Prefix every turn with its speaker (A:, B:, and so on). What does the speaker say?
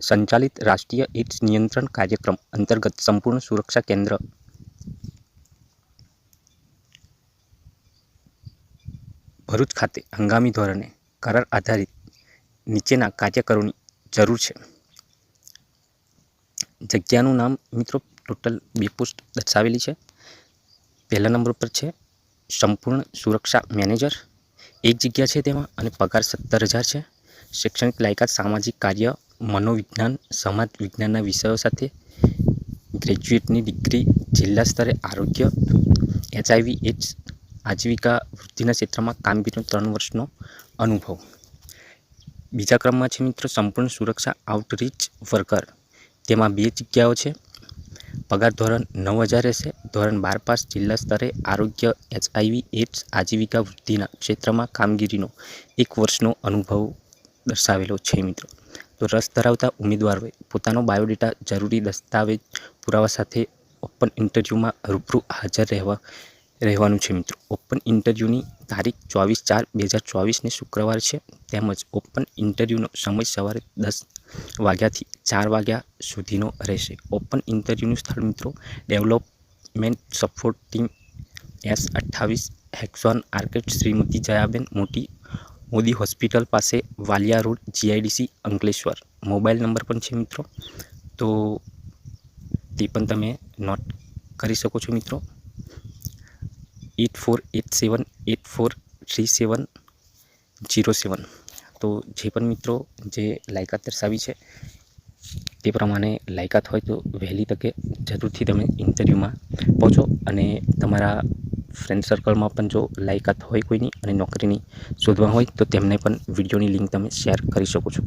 A: સંચાલિત રાષ્ટ્રીય એઇડ્સ નિયંત્રણ કાર્યક્રમ અંતર્ગત સંપૂર્ણ સુરક્ષા કેન્દ્ર. ભરૂચ ખાતે હંગામી ધોરણે કરાર આધારિત નીચેના કાર્યકરોની જરૂર છે. જગ્યાનું નામ મિત્રો ટોટલ બે પોસ્ટ દર્શાવેલી છે. પહેલા નંબર પર છે સંપૂર્ણ સુરક્ષા મેનેજર. એક જગ્યા છે તેમાં અને પગાર સત્તર હજાર છે. શૈક્ષણિક લાયકાત, સામાજિક કાર્ય મનોવિજ્ઞાન, સમાજ વિજ્ઞાનના વિષયો સાથે ગ્રેજ્યુએટની ડિગ્રી જિલ્લા સ્તરે આરોગ્ય, એચઆઈવી એડ્સ આજીવિકા વૃદ્ધિના ક્ષેત્રમાં કામગીરીનો ત્રણ વર્ષનો અનુભવ. બીજા ક્રમમાં છે મિત્રો સંપૂર્ણ સુરક્ષા આઉટરીચ વર્કર તેમાં બે જગ્યાઓ છે. પગાર ધોરણ નવ હજાર રહેશે. ધોરણ બાર પાસ જિલ્લા સ્તરે આરોગ્ય, એચઆઈવી એડ્સ આજીવિકા વૃદ્ધિના ક્ષેત્રમાં કામગીરીનો એક વર્ષનો અનુભવ દર્શાવેલો છે મિત્રો. તો રસ ધરાવતા ઉમેદવારોએ પોતાનો બાયોડેટા જરૂરી દસ્તાવેજ પુરાવા સાથે ઓપન ઇન્ટરવ્યૂમાં રૂબરૂ હાજર રહેવા, રહેવાનું છે મિત્રો. ઓપન ઇન્ટરવ્યૂની તારીખ ચોવીસ ચાર બે હજાર ચોવીસને શુક્રવાર છે. તેમજ ઓપન ઇન્ટરવ્યૂનો સમય સવારે દસ વાગ્યાથી ચાર વાગ્યા સુધીનો રહેશે. ઓપન ઇન્ટરવ્યૂનું સ્થળ મિત્રો ડેવલપમેન્ટ સપોર્ટ ટીમ એસ અઠ્ઠાવીસ હેક્સોન આર્કેટ શ્રીમતી જયાબેન મોટી મોદી હોસ્પિટલ પાસે Valia road, GIDC, Ankleshwar. Mobile number પણ છે મિત્રો. તો તે પણ તમે નોટ કરી શકો છો મિત્રો. Eight four eight seven, eight four three seven zero seven. તો જે પણ મિત્રો જે લાયકાત દર્શાવી છે, તે પ્રમાણે લાયકાત હોય તો વહેલી તકે જરૂરથી તમે ઇન્ટરવ્યૂમાં પહોંચો અને તમારા ફ્રેન્ડ સર્કલમાં પણ જો લાયકાત હોય કોઈની અને નોકરીની શોધવા હોય તો તેમને પણ વિડીયોની લિંક તમે શેર કરી શકો છો.